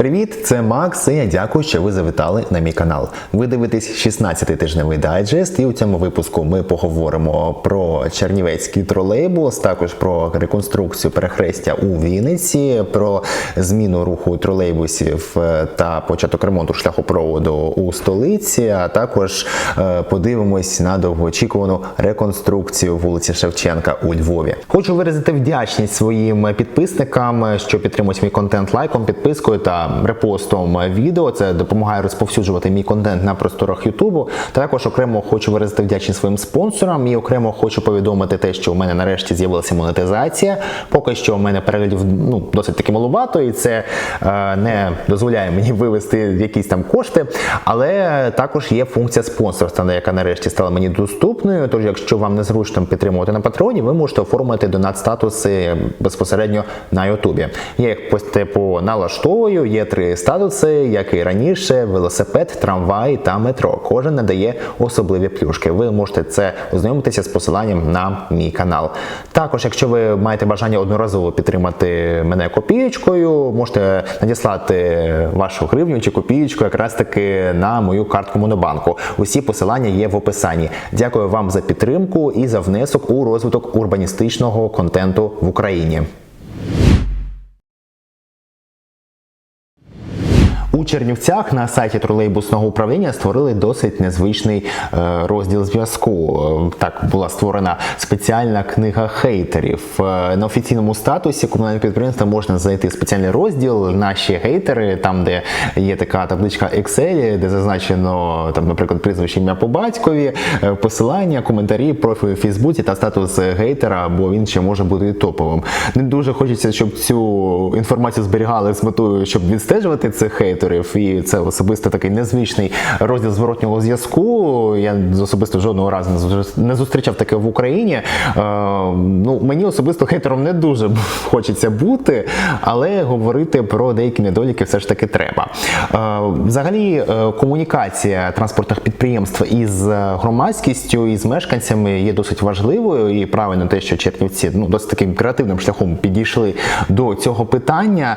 Привіт, це Макс. і Я дякую, що ви завітали на мій канал. Ви дивитесь 16-й тижневий дайджест, і у цьому випуску ми поговоримо про Чернівецький тролейбус, також про реконструкцію перехрестя у Вінниці, про зміну руху тролейбусів е, та початок ремонту шляхопроводу у столиці. А також е, подивимось на довгоочікувану реконструкцію вулиці Шевченка у Львові. Хочу виразити вдячність своїм підписникам, що підтримують мій контент лайком, підпискою та репостом відео. Це допомагає розповсюджувати мій контент на просторах Ютубу. Також окремо хочу виразити вдячність своїм спонсорам і окремо хочу повідомити те, що у мене нарешті з'явилася монетизація. Поки що у мене переглядів ну досить таки маловато, і це е, не дозволяє мені вивести якісь там кошти. Але також є функція спонсорства, яка нарешті стала мені доступною. Тож, якщо вам незручно підтримувати на патреоні, ви можете оформити донат статуси безпосередньо на Ютубі. Я їх по типу налаштовую. Є три статуси, як і раніше: велосипед, трамвай та метро. Кожен надає особливі плюшки. Ви можете це ознайомитися з посиланням на мій канал. Також, якщо ви маєте бажання одноразово підтримати мене копієчкою, можете надіслати вашу гривню чи копієчку якраз таки на мою картку Монобанку. Усі посилання є в описанні. Дякую вам за підтримку і за внесок у розвиток урбаністичного контенту в Україні. Чернівцях на сайті тролейбусного управління створили досить незвичний е, розділ зв'язку. Е, Так була створена спеціальна книга хейтерів. Е, На офіційному статусі комунального підприємства можна знайти спеціальний розділ Наші хейтери, там де є така табличка Excel, де зазначено там, наприклад, прізвище ім'я по батькові, посилання, коментарі, профіль у Фейсбуці та статус гейтера, бо він ще може бути топовим. Не дуже хочеться, щоб цю інформацію зберігали з метою, щоб відстежувати цих хейтерів. І це особисто такий незвичний розділ зворотнього зв'язку. Я особисто жодного разу не зу- не зустрічав таке в Україні. Е, ну, мені особисто хейтером не дуже хочеться бути, але говорити про деякі недоліки все ж таки треба. Е, взагалі, е, комунікація транспортних підприємств із громадськістю і з мешканцями є досить важливою і правильно те, що Чернівці ну досить таким креативним шляхом підійшли до цього питання.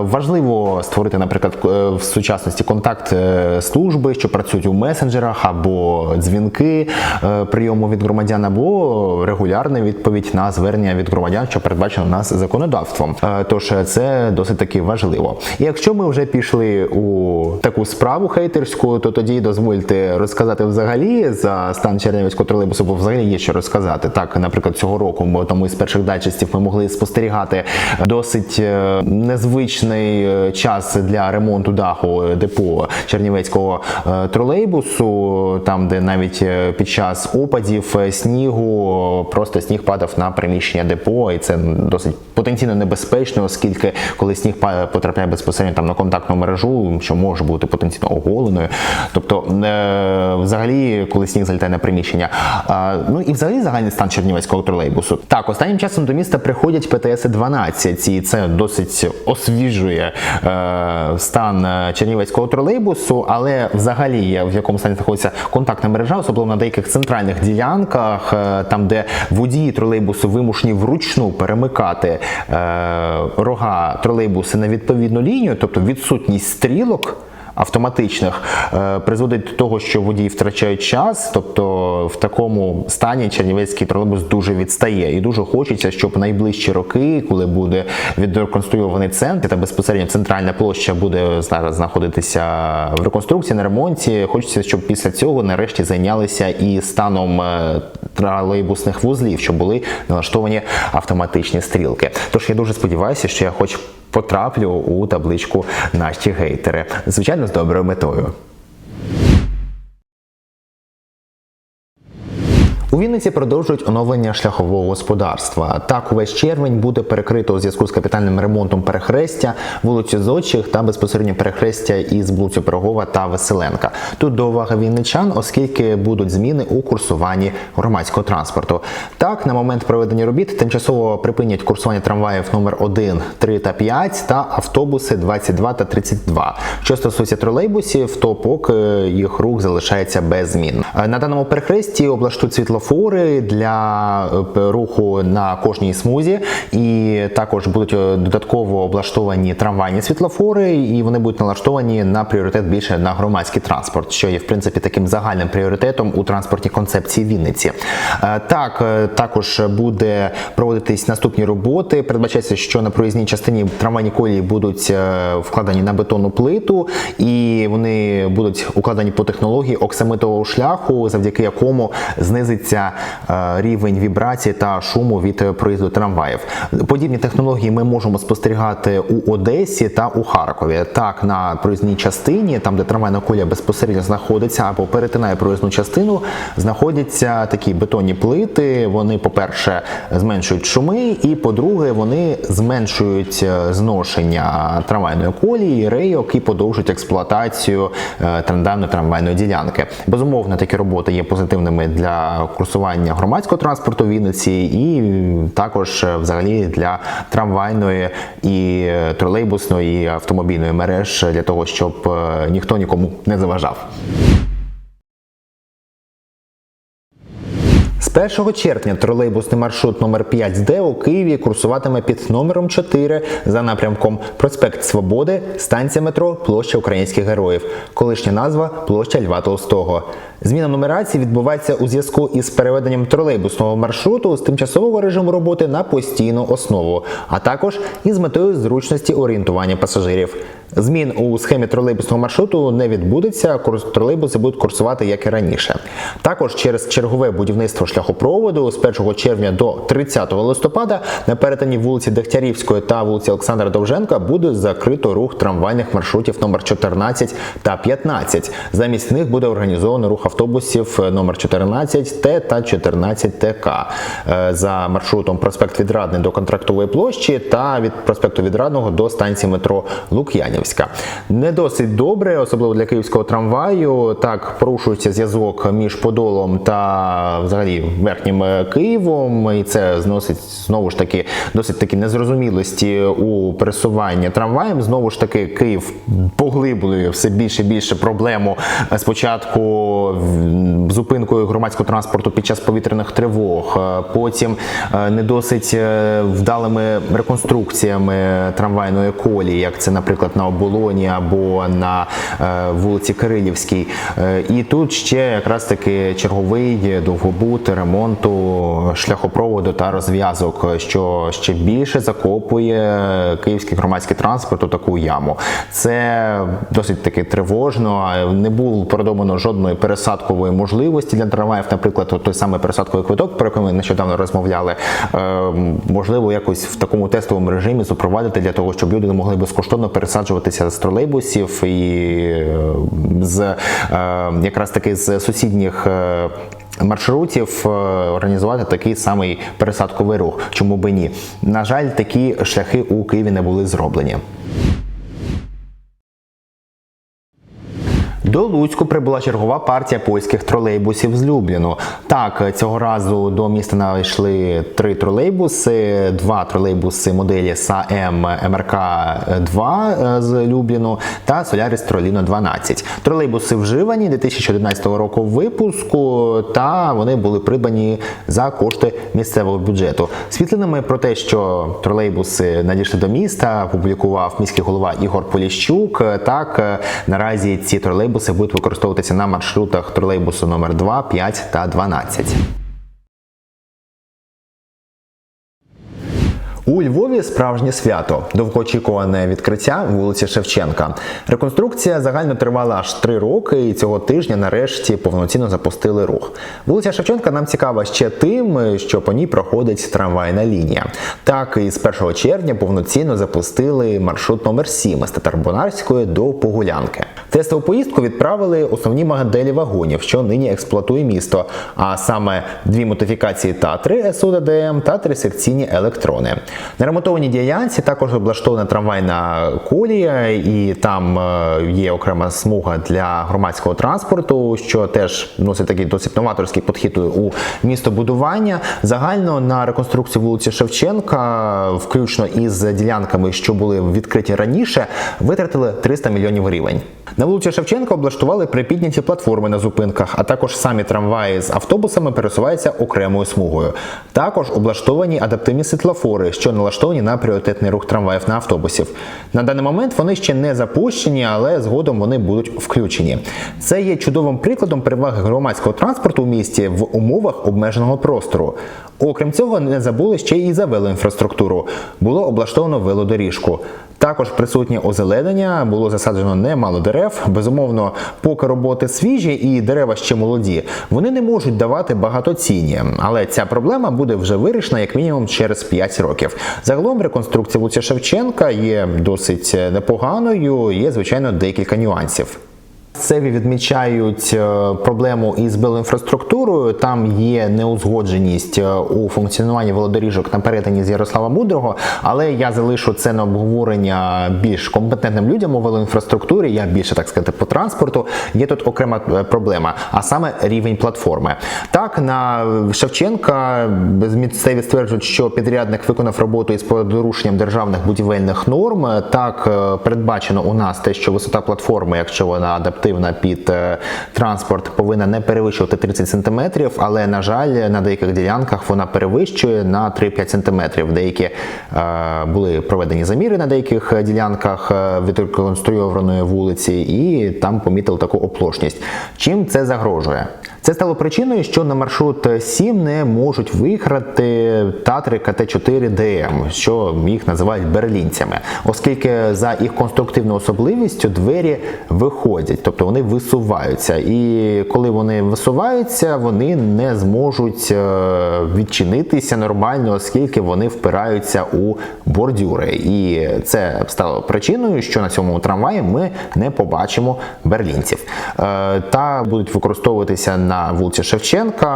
Важливо створити, наприклад, в сучасності контакт е, служби, що працюють у месенджерах, або дзвінки е, прийому від громадян, або регулярна відповідь на звернення від громадян, що передбачено нас законодавством. Е, Тож це досить таки важливо. І якщо ми вже пішли у таку справу хейтерську, то тоді дозвольте розказати взагалі за стан Чернівецького тролейбусу, бо взагалі є що розказати. Так, наприклад, цього року ми тому із перших дайджестів ми могли спостерігати досить незвичний час для ремонту даху е, депо Чернівецького е, тролейбусу, там де навіть е, під час опадів снігу просто сніг падав на приміщення депо, і це досить потенційно небезпечно, оскільки коли сніг потрапляє безпосередньо там на контактну мережу, що може бути потенційно оголеною. Тобто, взагалі, коли сніг залітає на приміщення. Ну і взагалі загальний стан Чернівецького тролейбусу. Так, останнім часом до міста приходять ПТС 12 і це досить освіжує е, е, Чернівецького тролейбусу, але взагалі в якому стані знаходиться контактна мережа, особливо на деяких центральних ділянках, е, там де водії тролейбусу вимушені вручну перемикати е, рога тролейбуси на відповідну лінію, тобто відсутність стрілок автоматичних е, призводить до того, що водії втрачають час, тобто в такому стані Чернівецький тролейбус дуже відстає, і дуже хочеться, щоб найближчі роки, коли буде відреконструйований центр, та безпосередньо центральна площа буде зараз знаходитися в реконструкції на ремонті. Хочеться, щоб після цього нарешті зайнялися і станом е, тролейбусних вузлів, щоб були налаштовані автоматичні стрілки. Тож я дуже сподіваюся, що я хоч потраплю у табличку наші гейтери. Звичайно, з доброю метою. У Вінниці продовжують оновлення шляхового господарства. Так, увесь червень буде перекрито у зв'язку з капітальним ремонтом перехрестя вулицю Зодчих та безпосередньо перехрестя із вулицю Пирогова та Веселенка. Тут до уваги вінничан, оскільки будуть зміни у курсуванні громадського транспорту. Так, на момент проведення робіт тимчасово припинять курсування трамваїв номер 1, 3 та 5 та автобуси 22 та 32. Що стосується тролейбусів, то поки їх рух залишається без змін. Е, На даному перехресті облаштують світлофори світлофори для е, руху на кожній смузі, і також будуть е, додатково облаштовані трамвайні світлофори, і вони будуть налаштовані на пріоритет більше на громадський транспорт, що є в принципі таким загальним пріоритетом у транспортній концепції Вінниці. Е, Так, також буде проводитись наступні роботи. Передбачається, що на проїзній частині трамвайні колії будуть вкладені на бетонну плиту, і вони будуть укладені по технології оксамитового шляху, завдяки якому знизиться е, рівень вібрації та шуму від е, проїзду трамваїв. Подібні технології ми можемо спостерігати у Одесі та у Харкові. Так, на проїзній частині, там де трамвайна колія безпосередньо знаходиться або перетинає проїзну частину, знаходяться такі бетонні плити. Вони, по-перше, зменшують шуми, і по-друге, вони зменшують е, зношення трамвайної колії, рейок і подовжують експлуатацію е, трамвайної ділянки. Безумовно, такі роботи є позитивними для курсування громадського транспорту в Вінниці і також е, взагалі для трамвайної і е, тролейбусної і автомобільної мереж для того, щоб е, ніхто нікому не заважав. З 1 червня тролейбусний маршрут номер 5 з Д у Києві курсуватиме під номером 4 за напрямком Проспект Свободи, станція метро, площа Українських Героїв, колишня назва площа Льва Толстого. Зміна нумерації відбувається у зв'язку із переведенням тролейбусного маршруту з тимчасового режиму роботи на постійну основу, а також із метою зручності орієнтування пасажирів. Змін у схемі тролейбусного маршруту не відбудеться. Тролейбуси будуть курсувати як і раніше. Також через чергове будівництво шляхопроводу з 1 червня до 30 листопада на перетині вулиці Дегтярівської та вулиці Олександра Довженка буде закрито рух трамвайних маршрутів номер 14 та 15. Замість них буде організовано рух автобусів номер 14 Т та 14 ТК е, за маршрутом проспект Відрадний до контрактової площі та від проспекту Відрадного до станції метро Лук'янівська. Не досить добре, особливо для київського трамваю. Так порушується зв'язок між Подолом та взагалі верхнім е, Києвом, і це зносить знову ж таки досить такі незрозумілості у пересуванні трамваєм. Знову ж таки, Київ поглиблює все більше і більше проблему е, спочатку зупинкою громадського транспорту під час повітряних тривог, потім е, не досить е, вдалими реконструкціями трамвайної колії, як це, наприклад, на оболоні або на е, вулиці Кирилівській. І тут ще якраз таки черговий довгобут ремонту шляхопроводу та розв'язок, що ще більше закопує київський громадський транспорт у таку яму. Це досить таки тривожно. Не було продумано жодної пересадкової можливості для трамваїв. Наприклад, той самий пересадковий квиток, про який ми нещодавно розмовляли, е, можливо, якось в такому тестовому режимі запровадити для того, щоб люди могли безкоштовно пересаджуватися з тролейбусів і е, з е, якраз таки з сусідніх. Маршрутів організувати такий самий пересадковий рух, чому би ні? На жаль, такі шляхи у Києві не були зроблені. До Луцьку прибула чергова партія польських тролейбусів з Любліну. Так, цього разу до міста надійшли три тролейбуси, два тролейбуси моделі САМ МРК 2 з Любліну та Solaris Trolino 12. Тролейбуси вживані 2011 року випуску, та вони були придбані за кошти місцевого бюджету. Світлинами про те, що тролейбуси надійшли до міста, публікував міський голова Ігор Поліщук. Так, наразі ці тролейбуси будуть використовуватися на маршрутах тролейбусу номер 2, 5 та 12. У Львові справжнє свято, довгоочікуване відкриття вулиці Шевченка. Реконструкція загально тривала аж три роки, і цього тижня нарешті повноцінно запустили рух. Вулиця Шевченка нам цікава ще тим, що по ній проходить трамвайна лінія. Так, і з 1 червня повноцінно запустили маршрут номер 7 з Татарбунарської до Погулянки. Тестову поїздку відправили основні моделі вагонів, що нині експлуатує місто, а саме дві модифікації Татри СУДДМ та трисекційні електрони. На ремонтованій ділянці також облаштована трамвайна колія, і там е, є окрема смуга для громадського транспорту, що теж носить такий досить новаторський підхід у містобудування. Загально на реконструкцію вулиці Шевченка, включно із ділянками, що були відкриті раніше, витратили 300 мільйонів гривень. На вулиці Шевченка облаштували припідняті платформи на зупинках, а також самі трамваї з автобусами пересуваються окремою смугою. Також облаштовані адаптивні світлофори, що налаштовані на пріоритетний рух трамваїв на автобусів. На даний момент вони ще не запущені, але згодом вони будуть включені. Це є чудовим прикладом переваги громадського транспорту у місті в умовах обмеженого простору. Окрім цього, не забули ще і за велоінфраструктуру. Було облаштовано велодоріжку. Також присутнє озеленення, було засаджено немало дерев. Безумовно, поки роботи свіжі і дерева ще молоді, вони не можуть давати багатоцінні. Але ця проблема буде вже вирішена як мінімум через 5 років. Загалом реконструкція вулиці Шевченка є досить непоганою. Є звичайно декілька нюансів. Севі відмічають е, проблему із велоінфраструктурою. Там є неузгодженість е, у функціонуванні велодоріжок на перетині з Ярослава Мудрого, але я залишу це на обговорення більш компетентним людям у велоінфраструктурі. Я більше так сказати по транспорту. Є тут окрема е, проблема, а саме рівень платформи. Так на Шевченка місцеві стверджують, що підрядник виконав роботу із порушенням державних будівельних норм. Так передбачено у нас те, що висота платформи, якщо вона адаптивна під е, транспорт, повинна не перевищувати 30 см, але на жаль, на деяких ділянках вона перевищує на 3-5 см. Деякі е, були проведені заміри на деяких ділянках е, відреконструйованої вулиці, і там помітили таку оплошність. Чим це загрожує? Це стало причиною, що на маршрут 7 не можуть виїхати Татри КТ-4 ДМ, що їх називають берлінцями, оскільки за їх конструктивною особливістю двері виходять, тобто вони висуваються. І коли вони висуваються, вони не зможуть е, відчинитися нормально, оскільки вони впираються у бордюри. І це стало причиною, що на цьому трамваї ми не побачимо берлінців. Е, Та будуть використовуватися на вулиці Шевченка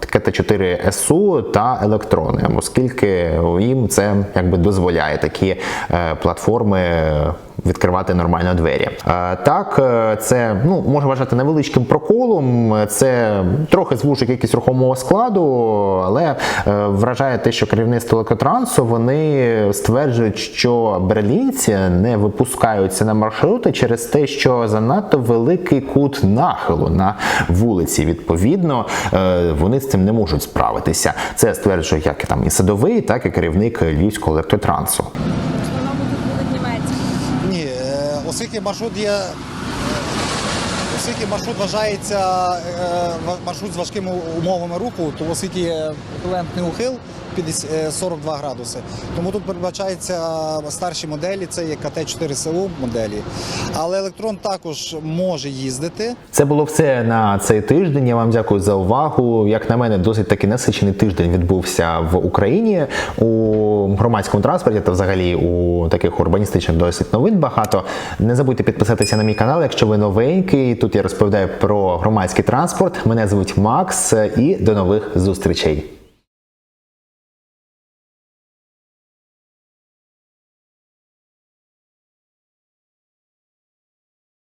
КТ-4 СУ та електрони, оскільки їм це якби дозволяє такі е, платформи відкривати нормально двері. Е, Так, е, це ну може вважати невеличким проколом. Це трохи звужує кількість рухомого складу, але е, вражає те, що керівництво електротрансу вони стверджують, що берлінці не випускаються на маршрути через те, що занадто великий кут нахилу на вулиці. Відповідно, е, вони з цим не можуть справитися. Це стверджує як там і садовий, так і керівник львівського електротрансу. В основному тут будуть німецькі. Ні, е, оскільки маршрут є. е, Оскільки маршрут вважається е, маршрут з важкими умовами руху, то оскільки є еквівалентний ухил 50, е, 42 градуси, тому тут передбачаються старші моделі, це є КТ-4 СУ моделі. Але електрон також може їздити. Це було все на цей тиждень. Я вам дякую за увагу. Як на мене, досить таки насичений тиждень відбувся в Україні у громадському транспорті та взагалі у таких урбаністичних досить новин багато. Не забудьте підписатися на мій канал, якщо ви новенький. Тут я розповідаю про громадський транспорт. Мене звуть Макс і до нових зустрічей.